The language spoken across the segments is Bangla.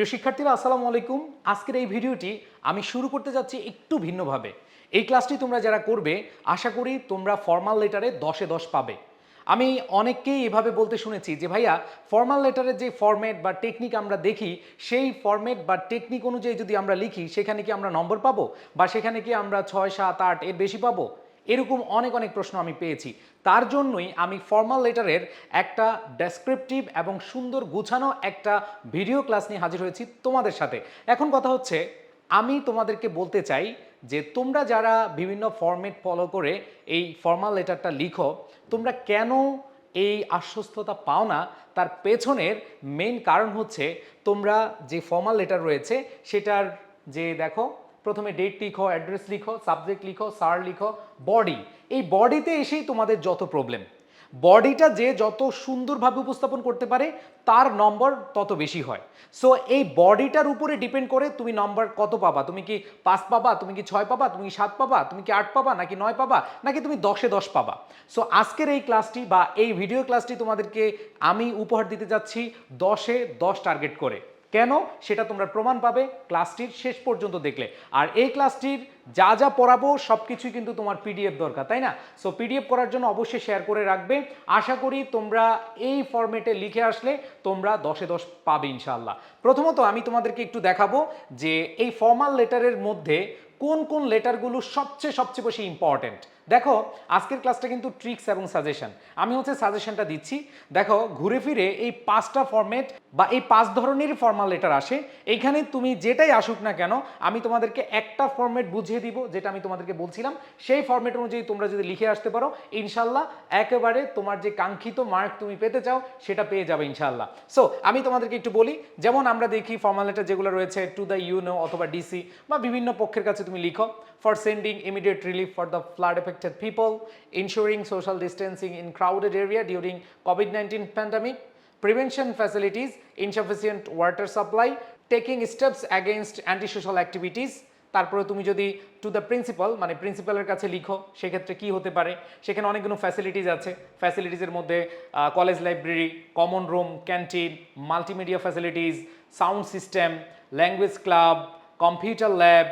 প্রিয় শিক্ষার্থীরা, আসসালামু আলাইকুম। আজকের এই ভিডিওটি আমি শুরু করতে যাচ্ছি একটু ভিন্নভাবে। এই ক্লাসটি তোমরা যারা করবে, আশা করি তোমরা ফর্মাল লেটারে দশে দশ পাবে। আমি অনেককেই এভাবে বলতে শুনেছি যে, ভাইয়া ফর্মাল লেটারের যে ফরম্যাট বা টেকনিক আমরা দেখি, সেই ফরম্যাট বা টেকনিক অনুযায়ী যদি আমরা লিখি, সেখানে কি আমরা নম্বর পাবো? বা সেখানে কি আমরা ছয়, সাত, আট এর বেশি পাবো? এরকম অনেক অনেক প্রশ্ন আমি পেয়েছি। তার জন্যই আমি ফর্মাল লেটারের একটা ডেসক্রিপটিভ এবং সুন্দর গুছানো একটা ভিডিও ক্লাস নিয়ে হাজির হয়েছি তোমাদের সাথে। এখন কথা হচ্ছে, আমি তোমাদেরকে বলতে চাই যে তোমরা যারা বিভিন্ন ফরম্যাট ফলো করে এই ফর্মাল লেটারটা লিখো, তোমরা কেন এই আশ্বস্ততা পাও না? তার পেছনের মেইন কারণ হচ্ছে তোমরা যে ফর্মাল লেটার রয়েছে, সেটার যে দেখো প্রথমে ডেট লিখো অ্যাড্রেস লিখো সাবজেক্ট লিখো সার লিখো বডি এই বডিতে এসেই তোমাদের যত প্রবলেম বডিটা যে যত সুন্দরভাবে উপস্থাপন করতে পারে, তার নম্বর তত বেশি হয়। সো এই বডিটার উপরে ডিপেন্ড করে তুমি নম্বর কত পাবা? তুমি কি পাঁচ পাবা? তুমি কি ছয় পাবা? তুমি কি সাত পাবা? তুমি কি আট পাবা? নাকি নয় পাবা? নাকি তুমি দশে দশ পাবা? সো আজকের এই ক্লাসটি বা এই ভিডিও ক্লাসটি তোমাদেরকে আমি উপহার দিতে যাচ্ছি দশে দশ টার্গেট করে। কেন? সেটা তোমরা প্রমাণ পাবে ক্লাসটির শেষ পর্যন্ত দেখলে। আর এই ক্লাসটির যা যা পড়াবো সব কিছুই কিন্তু তোমার পিডিএফ দরকার, তাই না? সো পিডিএফ করার জন্য অবশ্যই শেয়ার করে রাখবে। আশা করি তোমরা এই ফরম্যাটে লিখে আসলে তোমরা দশে দশ পাবে ইনশাল্লাহ প্রথমত আমি তোমাদেরকে একটু দেখাবো যে এই ফর্মাল লেটারের মধ্যে কোন কোন লেটারগুলো সবচেয়ে সবচেয়ে বেশি ইম্পর্ট্যান্ট দেখো, আজকের ক্লাসটা কিন্তু ট্রিক্স এবং সাজেশন আমি হচ্ছে সাজেশনটা দিচ্ছি। দেখো, ঘুরে ফিরে এই পাঁচটা ফরম্যাট বা এই পাঁচ ধরনের ফর্মাল লেটার আসে। এইখানে তুমি যেটাই আসুক না কেন, আমি তোমাদেরকে একটা ফরম্যাট বুঝিয়ে দিব, যেটা আমি তোমাদেরকে বলছিলাম। সেই ফরম্যাট অনুযায়ী তোমরা যদি লিখে আসতে পারো, ইনশাল্লাহ একেবারে তোমার যে কাঙ্ক্ষিত মার্ক তুমি পেতে চাও, সেটা পেয়ে যাবে ইনশাল্লাহ। সো আমি তোমাদেরকে একটু বলি, যেমন আমরা দেখি ফর্মাল লেটার যেগুলো রয়েছে টু দ্য ইউনো অথবা ডিসি বা বিভিন্ন পক্ষের কাছে তুমি লিখো for sending immediate relief for the flood people ensuring social distancing in crowded area during COVID nineteen pandemic prevention facilities, insufficient water supply, taking steps against antisocial activities, তারপরে তুমি যদি টু দ্য প্রিন্সিপাল মানে প্রিন্সিপালের কাছে লিখো সেক্ষেত্রে কি হতে পারে? সেখানে অনেকগুলো ফ্যাসিলিটিস আছে। ফ্যাসিলিটিসের মধ্যে college library common room canteen multimedia facilities sound system language club computer lab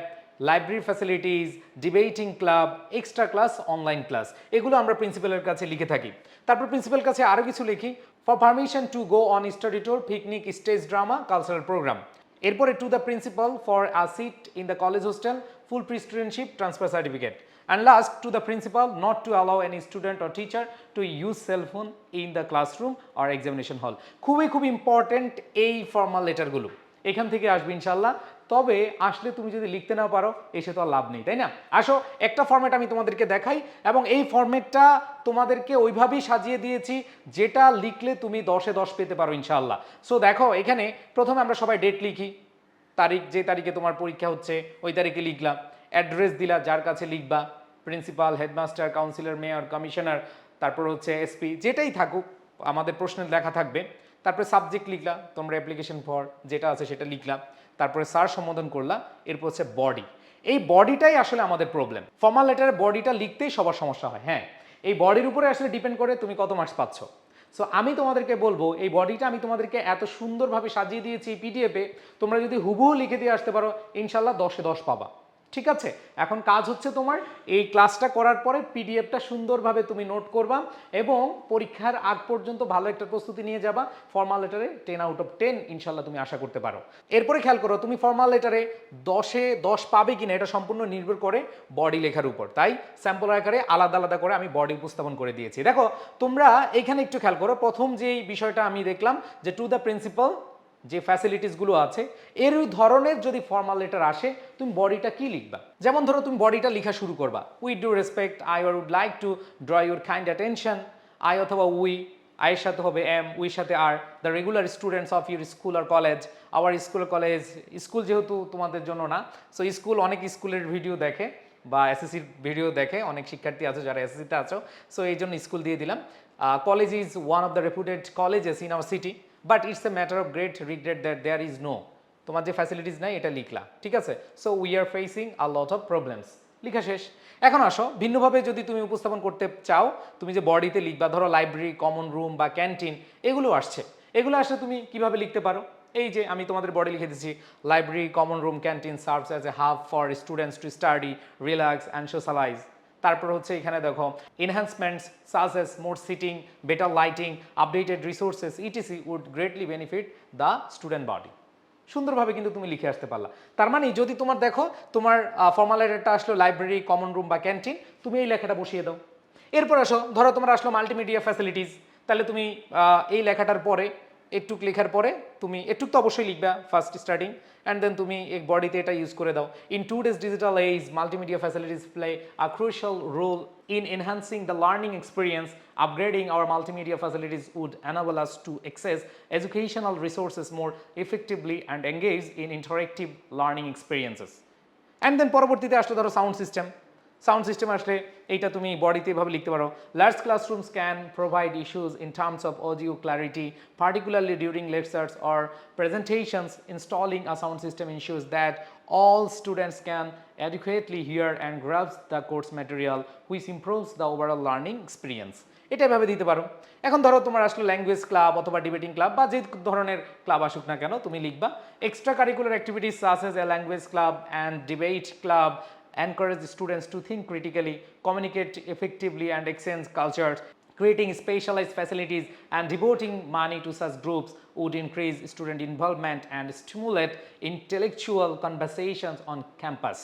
library facilities debating club extra class online class এগুলো আমরা প্রিন্সিপালের কাছে লিখে থাকি। তারপর প্রিন্সিপাল কাছে আরও কিছু লিখি। For permission to go on study tour picnic stage drama cultural programme এরপরে to the principal for a seat in the college hostel full free studentship transfer certificate and last to the principal not to allow any student or teacher to use cell phone in the classroom or examination hall খুবই, খুব ইম্পর্টেন্ট এই ফর্মাল লেটারগুলো এখান থেকে আসবে ইনশাল্লাহ তবে আসলে তুমি যদি লিখতে না পারো, এসে তো আর লাভ নেই, তাই না? আসো, একটা ফর্ম্যাট আমি তোমাদেরকে দেখাই, এবং এই ফর্ম্যাটটা তোমাদেরকে ওইভাবেই সাজিয়ে দিয়েছি, যেটা লিখলে তুমি দশে দশ পেতে পারো ইনশাল্লাহ সো দেখো, এখানে প্রথমে আমরা সবাই ডেট লিখি। তারিখ, যে তারিখে তোমার পরীক্ষা হচ্ছে, ওই তারিখে লিখলাম। অ্যাড্রেস দিলা, যার কাছে লিখবা। Principal headmaster councillor mayor commissioner তারপর হচ্ছে এসপি যেটাই থাকুক, আমাদের প্রশ্নের লেখা থাকবে। তারপরে সাবজেক্ট লিখলা, তোমরা অ্যাপ্লিকেশন ফর যেটা আছে সেটা লিখলাম তারপরে সার সম্বোধন করলাম এরপর হচ্ছে বডি এই বডিটাই আসলে আমাদের প্রবলেম ফর্মাল লেটারের বডিটা লিখতেই সবার সমস্যা হয় হ্যাঁ। এই বডির উপরে আসলে ডিপেন্ড করে তুমি কত মার্কস পাচ্ছ। সো আমি তোমাদেরকে বলব, এই বডিটা আমি তোমাদেরকে এত সুন্দরভাবে সাজিয়ে দিয়েছি পিডিএফে তোমরা যদি হুবহু লিখে দিয়ে আসতে পারো, ইনশাল্লাহ দশে দশ পাবা। ঠিক আছে? এখন কাজ হচ্ছে তোমার, এই ক্লাসটা করার পরে পিডিএফটা সুন্দরভাবে তুমি নোট করবা এবং পরীক্ষার আগ পর্যন্ত ভালো একটা প্রস্তুতি নিয়ে যাবা। ফর্মাল লেটারে টেন আউট অফ টেন ইনশাল্লাহ তুমি আশা করতে পারো। এরপরে খেয়াল করো, তুমি ফর্মাল লেটারে দশে দশ পাবে কিনা এটা সম্পূর্ণ নির্ভর করে বডি লেখার উপর। তাই স্যাম্পল আকারে আলাদা আলাদা করে আমি বডি উপস্থাপন করে দিয়েছি। দেখো, তোমরা এখানে একটু খেয়াল করো, প্রথম যেই বিষয়টা আমি দেখলাম যে টু দ্য প্রিন্সিপাল যে ফ্যাসিলিটিসগুলো আছে, এর ধরনের যদি ফর্মাল লেটার আসে, তুমি বডিটা কি লিখবা? যেমন ধরো তুমি বডিটা লেখা শুরু করবা। We do respect I would like to draw your kind attention I অথবা উই আয়ের সাথে হবে এম উই সাথে are the regular students of your school R college our school college school যেহেতু তোমাদের জন্য না সো স্কুল অনেক স্কুলের ভিডিও দেখে বা এসএসসির ভিডিও দেখে, অনেক শিক্ষার্থী আছে যারা এসএসসিতে আছো সো এই জন্য স্কুল দিয়ে দিলাম। College is one of the reputed colleges in our city but it's a matter of great regret that there is no তোমার যে ফ্যাসিলিটিস নাই, এটা লিখলা, ঠিক আছে? So we are facing a lot of problems লিখা শেষ। এখন আসো, ভিন্নভাবে যদি তুমি উপস্থাপন করতে চাও, তুমি যে বডিতে লিখবা, ধরো লাইব্রেরি কমন রুম বা ক্যান্টিন এগুলো আসছে। এগুলো আসলে তুমি কীভাবে লিখতে পারো? এই যে আমি তোমাদের বডি লিখে দিচ্ছি library common room canteen serves as a hub for students to study relax and socialise তারপর হচ্ছে এখানে দেখো enhancements such as more seating better lighting updated resources etc would greatly benefit the student body সুন্দরভাবে কিন্তু তুমি লিখে আসতে পারলা। তার মানে যদি তোমার দেখো, তোমার ফর্মাল লেটারটা আসলো লাইব্রেরি কমন রুম বা ক্যান্টিন তুমি এই লেখাটা বসিয়ে দাও। এরপর আসো, ধরো তোমার আসলো মাল্টিমিডিয়া ফ্যাসিলিটিস তাহলে তুমি এই লেখাটার পরে একটুক লেখার পরে তুমি একটুক তো অবশ্যই লিখবে ফার্স্ট স্টার্টিং অ্যান্ড দেন তুমি এক বডিতে এটা ইউজ করে দাও। In today's digital age multimedia facilities play a crucial role in enhancing the learning experience upgrading our multimedia facilities would enable us to access educational resources more effectively and engage in interactive learning experiences and then পরবর্তীতে আসলে ধরো সাউন্ড সিস্টেম সাউন্ড সিস্টেম আসলে এইটা তুমি বডিতে এভাবে লিখতে পারো। Large classrooms can provide issues in terms of audio clarity particularly during lectures or presentations, installing a sound system ensures that all students can adequately hear and grasp the course material, which improves the overall learning experience এটা এভাবে দিতে পারো। এখন ধরো তোমার আসলে ল্যাঙ্গুয়েজ ক্লাব অথবা ডিবেটিং ক্লাব বা যে ধরনের ক্লাব আসুক না কেন, তুমি লিখবা। Extra curricular activities such as a language club and debate club encourage students to think critically, communicate effectively, and exchange cultures. Creating specialized facilities and devoting money to such groups would increase student involvement and stimulate intellectual conversations on campus.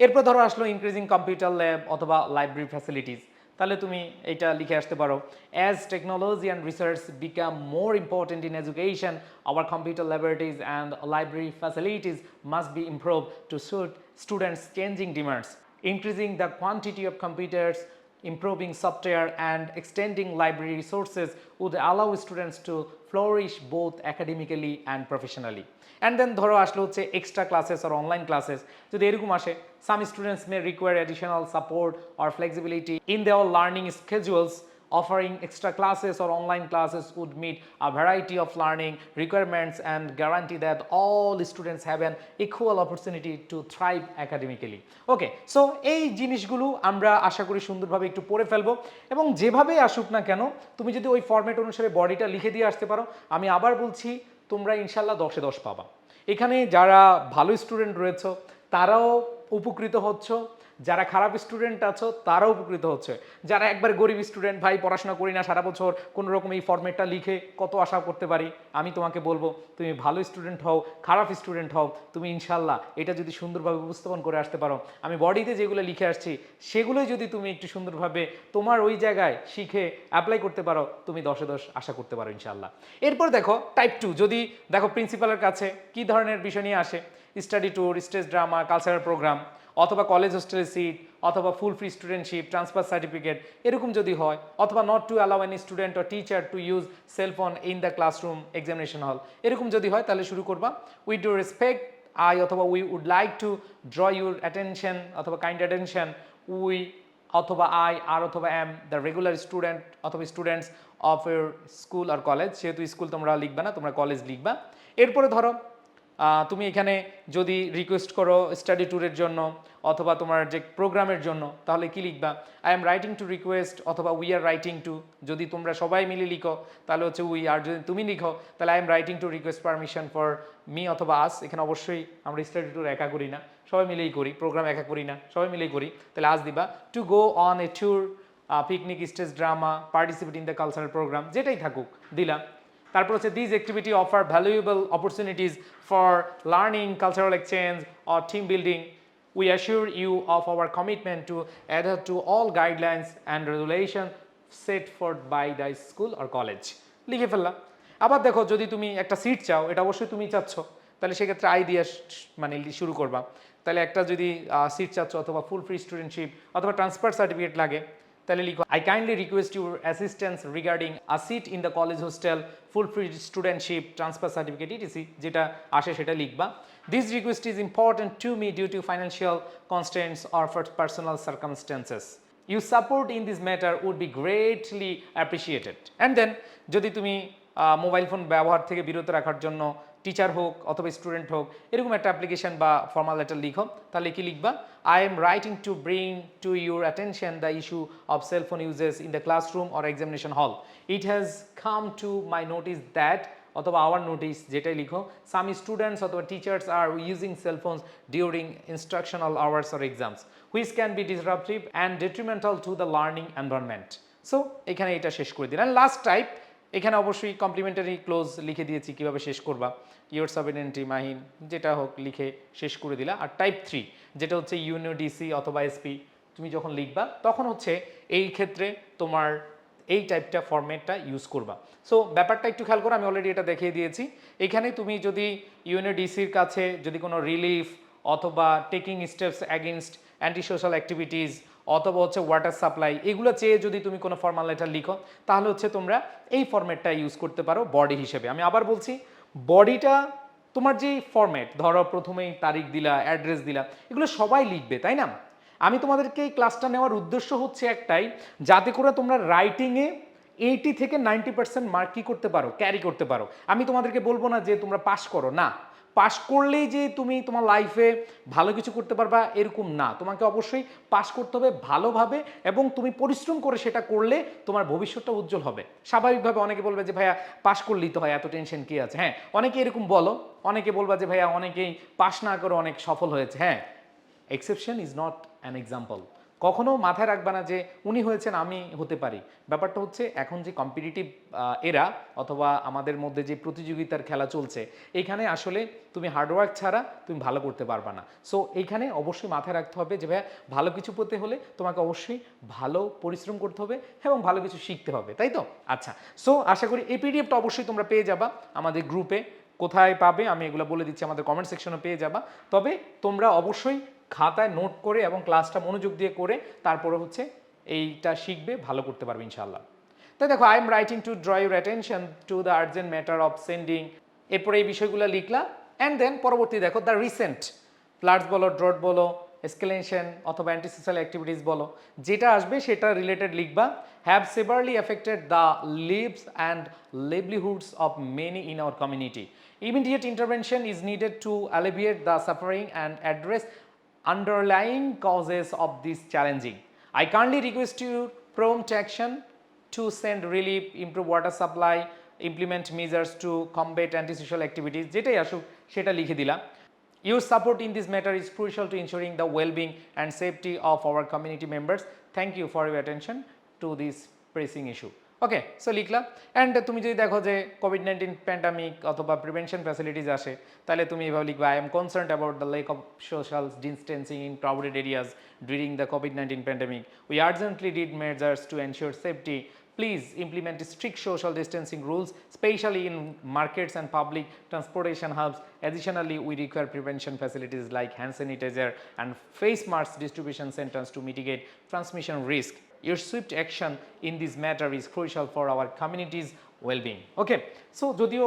এরপর ধরো আসলো ইনক্রিজিং কম্পিউটার ল্যাব অথবা লাইব্রেরি ফ্যাসিলিটিস তাহলে তুমি এটা লিখে আসতে পারো। As technology and research become more important in education our computer laboratories and library facilities must be improve to suit students changing demands increasing the quantity of computers, improving software, and extending library resources would allow students to flourish both academically and professionally. And then ধরো আসলে হচ্ছে extra classes or online classes যদি এরকম আসে some students may require additional support or flexibility in their learning schedules offering extra classes or online classes would meet a variety of learning requirements and guarantee that all students have an equal opportunity to thrive academically okay so এই জিনিসগুলো আমরা আশা করি সুন্দরভাবে একটু পড়ে ফেলব এবং যেভাবে আসুক না কেন তুমি যদি ওই ফরম্যাট অনুসারে বডিটা লিখে দিয়ে আসতে পারো আমি আবার বলছি তোমরা ইনশাল্লাহ দশে দশ পাবা এখানে যারা ভালো স্টুডেন্ট রয়েছে তারাও উপকৃত হচ্ছ যারা খারাপ স্টুডেন্ট আছো, তারাও উপকৃত হচ্ছে। যারা একবার গরিব স্টুডেন্ট ভাই, পড়াশোনা করি না, সারা বছর কোনো রকম এই ফর্মেটটা লিখে কত আশা করতে পারি? আমি তোমাকে বলব, তুমি ভালো স্টুডেন্ট হও, খারাপ স্টুডেন্ট হও, তুমি ইনশাল্লাহ এটা যদি সুন্দরভাবে উপস্থাপন করে আসতে পারো। আমি বডিতে যেগুলো লিখে আসছি সেগুলোই যদি তুমি একটু সুন্দরভাবে তোমার ওই জায়গায় শিখে অ্যাপ্লাই করতে পারো, তুমি দশে দশ আশা করতে পারো ইনশাল্লাহ এরপর দেখো টাইপ টু যদি দেখো প্রিন্সিপালের কাছে কি ধরনের বিষয় নিয়ে আসে? Study tour stage drama cultural programme অথবা কলেজ হোস্টেলের সিট অথবা full free studentship transfer certificate এরকম যদি হয়, অথবা not to allow any student or teacher to use cellphone in the classroom examination hall এরকম যদি হয়, তাহলে শুরু করবা। উই ডু রেসপেক্ট আই অথবা we would like to draw your attention অথবা কাইন্ড অ্যাটেনশন উই অথবা আই আর অথবা এম দ্য রেগুলার স্টুডেন্ট অথবা স্টুডেন্টস অফ ইউর স্কুল আর কলেজ যেহেতু স্কুল তোমরা লিখবা না, তোমরা কলেজ লিখবা। এরপরে ধরো তুমি এখানে যদি রিকোয়েস্ট করো স্টাডি ট্যুরের জন্য অথবা তোমার যে প্রোগ্রামের জন্য, তাহলে কি লিখবা? I am writing to request অথবা উই আর রাইটিং টু যদি তোমরা সবাই মিলে লিখো, তাহলে হচ্ছে উই আর যদি তুমি লিখো, তাহলে I am writing to request permission for me অথবা আস এখানে অবশ্যই আমরা স্টাডি ট্যুর একা করি না, সবাই মিলেই করি প্রোগ্রাম একা করি না, সবাই মিলেই করি, তাহলে আজ দিবা। To go on a tour picnic stage drama participate in the cultural programme যেটাই থাকুক দিলাম তারপর হচ্ছে this activity offer valuable opportunities for learning cultural exchange or team building we assure you of our commitment to adhere to all guidelines and regulation set for by the school or college লিখে ফেললাম। আবার দেখো, যদি তুমি একটা সিট চাও, এটা অবশ্যই তুমি চাচ্ছ। তাহলে সেক্ষেত্রে আই দিয়ে মানে শুরু করবা। তাহলে একটা যদি সিট চাচ্ছ অথবা ফুল ফ্রি স্টুডেন্টশিপ অথবা ট্রান্সফার সার্টিফিকেট লাগে তাহলে লিখো I kindly request your assistance regarding a seat in the college hostel full free studentship transfer certificate etc যেটা আসে সেটা লিখবা। This request is important to me due to financial constraints or for personal circumstances you support in this matter would be greatly appreciated and then যদি তুমি মোবাইল ফোন ব্যবহার থেকে বিরত রাখার জন্য টিচার হোক অথবা স্টুডেন্ট হোক, এরকম একটা অ্যাপ্লিকেশন বা ফর্মাল লেটার লিখো। তাহলে কি লিখবা? I am writing to bring to your attention the issue of cellphone uses in the classroom or examination hall it has come to my notice that অথবা আওয়ার নোটিস যেটাই লিখো সাম স্টুডেন্টস অথবা teachers are using cellphones during instructional hours or exams which can be disruptive and detrimental to the learning environment so এখানে এটা শেষ করে দিলাম। লাস্ট টাইপ এখানে অবশ্যই কমপ্লিমেন্টারি ক্লোজ লিখে দিয়েছি, কীভাবে শেষ করবা। ইয়োর সাবিনেন্টি মাহিন, যেটা হোক লিখে শেষ করে দিলা। আর টাইপ থ্রি যেটা হচ্ছে ইউনিও ডিসি অথবা এসপি তুমি যখন লিখবা, তখন হচ্ছে এই ক্ষেত্রে তোমার এই টাইপটা ফরম্যাটটা ইউজ করবা। সো ব্যাপারটা একটু খেয়াল করো, আমি অলরেডি এটা দেখিয়ে দিয়েছি। এখানে তুমি যদি ইউনিও ডিসির কাছে যদি কোনো রিলিফ অথবা taking steps against anti social activities অথবা হচ্ছে ওয়াটার সাপ্লাই এগুলো চেয়ে যদি তুমি কোনো ফর্মাল লেটার লিখো, তাহলে হচ্ছে তোমরা এই ফরম্যাটটা ইউজ করতে পারো বডি হিসেবে। আমি আবার বলছি বডিটা তোমার যে ফরম্যাট ধরো প্রথমেই তারিখ দিলা অ্যাড্রেস দিলা, এগুলো সবাই লিখবে, তাই না? আমি তোমাদেরকে এই ক্লাসটা নেওয়ার উদ্দেশ্য হচ্ছে একটাই, যাতে করে তোমরা রাইটিংয়ে এইটি থেকে নাইনটি পার্সেন্ট মার্ক কী করতে পারো ক্যারি করতে পারো। আমি তোমাদেরকে বলব না যে তোমরা পাস করো, না। পাশ করলেই যে তুমি তোমার লাইফে ভালো কিছু করতে পারবা, এরকম না। তোমাকে অবশ্যই পাশ করতে হবে ভালোভাবে এবং তুমি পরিশ্রম করে সেটা করলে তোমার ভবিষ্যৎটা উজ্জ্বল হবে। স্বাভাবিকভাবে অনেকে বলবে যে, ভাইয়া, পাশ করলেই তো হয়, এত টেনশন কি আছে? হ্যাঁ অনেকে এরকম বলো। অনেকে বলবা যে, ভাইয়া, অনেকেই পাশ না করে অনেক সফল হয়েছে। হ্যাঁ exception is not an example কখনো মাথায় রাখবা না যে উনি হয়েছেন, আমি হতে পারি। ব্যাপারটা হচ্ছে, এখন যে কম্পিটিটিভ এরা অথবা আমাদের মধ্যে যে প্রতিযোগিতার খেলা চলছে এইখানে আসলে তুমি হার্ডওয়ার্ক ছাড়া তুমি ভালো করতে পারবা না। সো এইখানে অবশ্যই মাথায় রাখতে হবে যে ভাইয়া, ভালো কিছু পেতে হলে তোমাকে অবশ্যই ভালো পরিশ্রম করতে হবে এবং ভালো কিছু শিখতে হবে, তাই তো? আচ্ছা সো আশা করি এই পিডিএফটা অবশ্যই তোমরা পেয়ে যাবা আমাদের গ্রুপে কোথায় পাবে, আমি এগুলো বলে দিচ্ছি আমাদের কমেন্ট সেকশনে পেয়ে যাবা। তবে তোমরা অবশ্যই খাতায় নোট করে এবং ক্লাসটা মনোযোগ দিয়ে করে তারপরে হচ্ছে এইটা শিখবে, ভালো করতে পারবে ইনশাল্লাহ তাই দেখো I am writing to draw your attention to the urgent matter of sending এরপরে এই বিষয়গুলো লিখলা অ্যান্ড দেন পরবর্তী দেখো দ্য রিসেন্ট ফ্লাডস বলো ড্রট বলো এসকেলেশন অথবা অ্যান্টিসোশাল অ্যাক্টিভিটিস বলো, যেটা আসবে সেটা রিলেটেড লিখবা। Have severely affected the lives and livelihoods of many in our community immediate intervention is needed to alleviate the suffering and address underlying causes of this challenging. I kindly request you prompt action to send relief, improve water supply, implement measures to combat antisocial activities যেটাই আসুক সেটা লিখে দিলাম Your support in this matter is crucial to ensuring the well-being and safety of our community members. Thank you for your attention to this pressing issue. Okay so লিখলাম অ্যান্ড তুমি যদি দেখো যে কোভিড নাইন্টিন প্যান্ডামিক অথবা প্রিভেনশন ফ্যাসিলিটিস আসে তাহলে তুমি এভাবে লিখবে I am concern about the lack of social distancing in crowded areas during the COVID nineteen pandemic we urgently need measures to ensure safety Please implement strict social distancing rules, especially in markets and public transportation hubs. Additionally, we require prevention facilities like hand sanitizer and face mask distribution centers to mitigate transmission risk. Your swift action in this matter is crucial for our community's well-being. Okay, so যদিও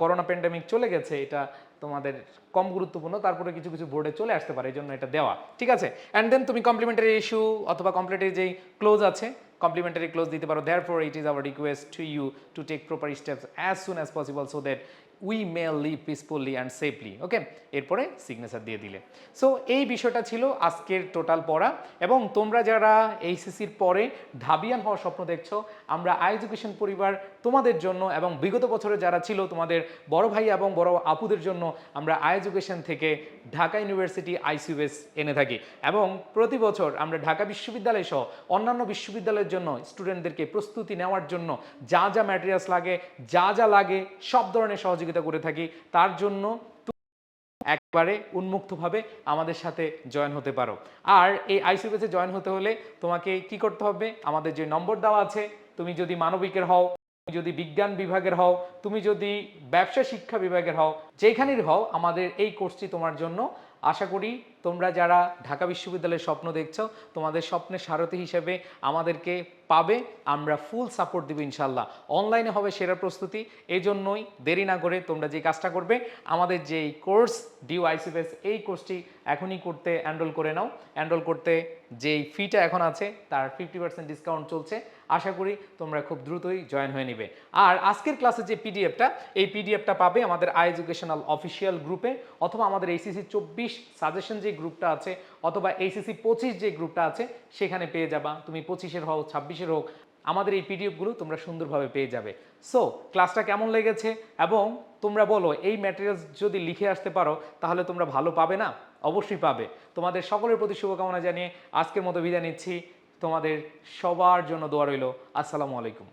করোনা প্যান্ডামিক চলে গেছে এটা তোমাদের কম গুরুত্বপূর্ণ তারপরে কিছু কিছু বোর্ডে চলে আসতে পারে এই জন্য এটা দেওয়া ঠিক আছে অ্যান্ড দেন তুমি কমপ্লিমেন্টারি ইস্যু অথবা কমপ্লিমেন্টারি যেই ক্লোজ আছে কমপ্লিমেন্টারি ক্লোজ দিতে পারো therefore it is our request to you to take proper steps as soon as possible so that we may live peacefully and safely okay এরপরে সিগনেচার দিয়ে দিলে। সো এই বিষয়টা ছিল আজকের টোটাল পড়া এবং তোমরা যারা এইচএসির পরে ঢাবিয়ান হওয়ার স্বপ্ন দেখছ, আমরা আই এডুকেশন পরিবার তোমাদের জন্য এবং বিগত বছরে যারা ছিল তোমাদের বড় ভাই এবং বড় আপুদের জন্য আমরা আই এডুকেশন থেকে ঢাকা ইউনিভার্সিটি আইসিউএস এনে থাকি এবং প্রতি বছর আমরা ঢাকা বিশ্ববিদ্যালয় সহ অন্যান্য বিশ্ববিদ্যালয়ের জন্য স্টুডেন্টদেরকে প্রস্তুতি নেওয়ার জন্য যা যা ম্যাটেরিয়ালস লাগে, যা যা লাগে, সব ধরনের সহযোগিতা করে থাকি, তার জন্য একবারে উন্মুক্তভাবে আমাদের সাথে জয়েন হতে পারো। আর এই আইসিউএসে জয়েন হতে হলে তোমাকে কি করতে হবে? আমাদের যে নম্বর দেওয়া আছে, তুমি যদি মানবিকের হও, তুমি যদি বিজ্ঞান বিভাগের হও, তুমি যদি ব্যবসা শিক্ষা বিভাগের হও যেখানেই হও, আমাদের এই কোর্সটি তোমার জন্য। আশা করি তোমরা যারা ঢাকা বিশ্ববিদ্যালয়ের স্বপ্ন দেখছ, তোমাদের স্বপ্নের সারথি হিসেবে আমাদেরকে পাবে। আমরা ফুল সাপোর্ট দেবো ইনশাল্লাহ অনলাইনে হবে সেরা প্রস্তুতি। এই জন্যই দেরি না করে তোমরা যে কাজটা করবে, আমাদের যে কোর্স ডিউ এই কোর্সটি এখনই করতে এনরোল করে নাও। এনরোল করতে যেই ফিটা এখন আছে, তার ফিফটি পার্সেন্ট ডিসকাউন্ট চলছে। আশা করি তোমরা খুব দ্রুতই জয়েন হয়ে নিবে। আর আজকের ক্লাসে যে পিডিএফটা এই পিডিএফটা পাবে আমাদের আই এডুকেশনাল অফিসিয়াল গ্রুপে অথবা আমাদের এইসিসি চব্বিশ সাজেশন যে গ্রুপটা আছে অথবা এইসিসি পঁচিশ যে গ্রুপটা আছে, সেখানে পেয়ে যাবা। তুমি পঁচিশের হও, ছাব্বিশের হোক, আমাদের এই পিডিএফগুলো তোমরা সুন্দরভাবে পেয়ে যাবে। সো ক্লাসটা কেমন লেগেছে? এবং তোমরা বলো, এই ম্যাটেরিয়ালস যদি লিখে আসতে পারো, তাহলে তোমরা ভালো পাবে না? অবশ্যই পাবে। তোমাদের সকলের প্রতি শুভকামনা জানিয়ে আজকের মতো বিদায় নিচ্ছি। তোমাদের সবার জন্য দোয়া রইল। আসসালামু আলাইকুম।